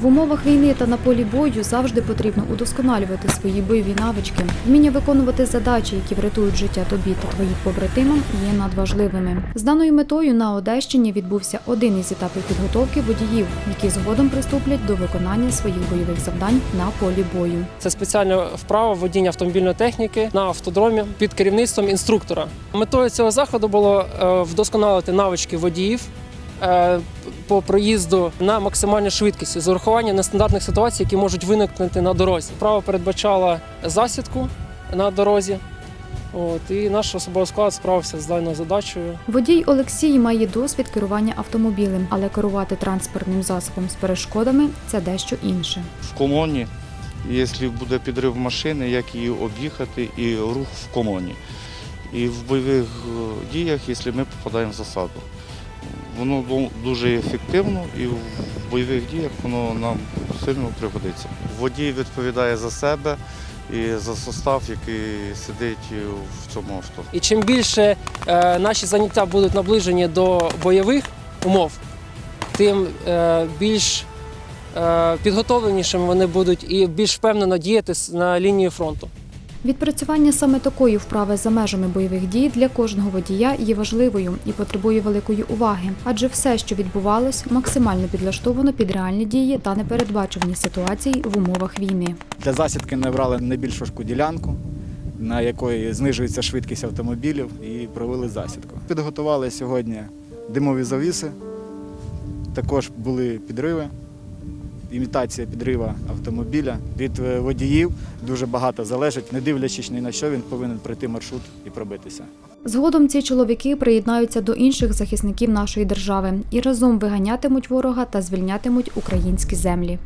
В умовах війни та на полі бою завжди потрібно удосконалювати свої бойові навички. Вміння виконувати задачі, які врятують життя тобі та твоїм побратимам, є надважливими. З даною метою на Одещині відбувся один із етапів підготовки водіїв, які згодом приступлять до виконання своїх бойових завдань на полі бою. Це спеціальна вправа водіння автомобільної техніки на автодромі під керівництвом інструктора. Метою цього заходу було е, вдосконалити навички водіїв е, по проїзду на максимальній швидкості з урахуванням нестандартних ситуацій, які можуть виникнути на дорозі. Вправа передбачала засідку на дорозі. От, і наш особовий склад справився з даною задачею. Водій Олексій має досвід керування автомобілем, але керувати транспортним засобом з перешкодами це дещо інше. в колоні, якщо буде підрив машини, як її об'їхати і рух в колоні. І в бойових е, діях, якщо ми попадаємо в засаду. Воно дуже ефективно і в бойових діях воно нам сильно пригодиться. Водій відповідає за себе і за состав, який сидить в цьому авто. І чим більше е, наші заняття будуть наближені до бойових умов, тим е, більш е, підготовленішими вони будуть і більш впевнено діяти на лінії фронту. Відпрацювання саме такої вправи за межами бойових дій для кожного водія є важливою і потребує великої уваги, адже все, що відбувалось, максимально підлаштовано під реальні дії та непередбачувані ситуації в умовах війни. Для засідки ми брали найбільш важку ділянку, на якої знижується швидкість автомобілів, і провели засідку. Підготували сьогодні димові завіси, також були підриви, імітація підрива автомобіля. Від е, водіїв дуже багато залежить, не дивлячись ні на що, він повинен пройти маршрут і пробитися. Згодом ці чоловіки приєднаються до інших захисників нашої держави і разом виганятимуть ворога та звільнятимуть українські землі.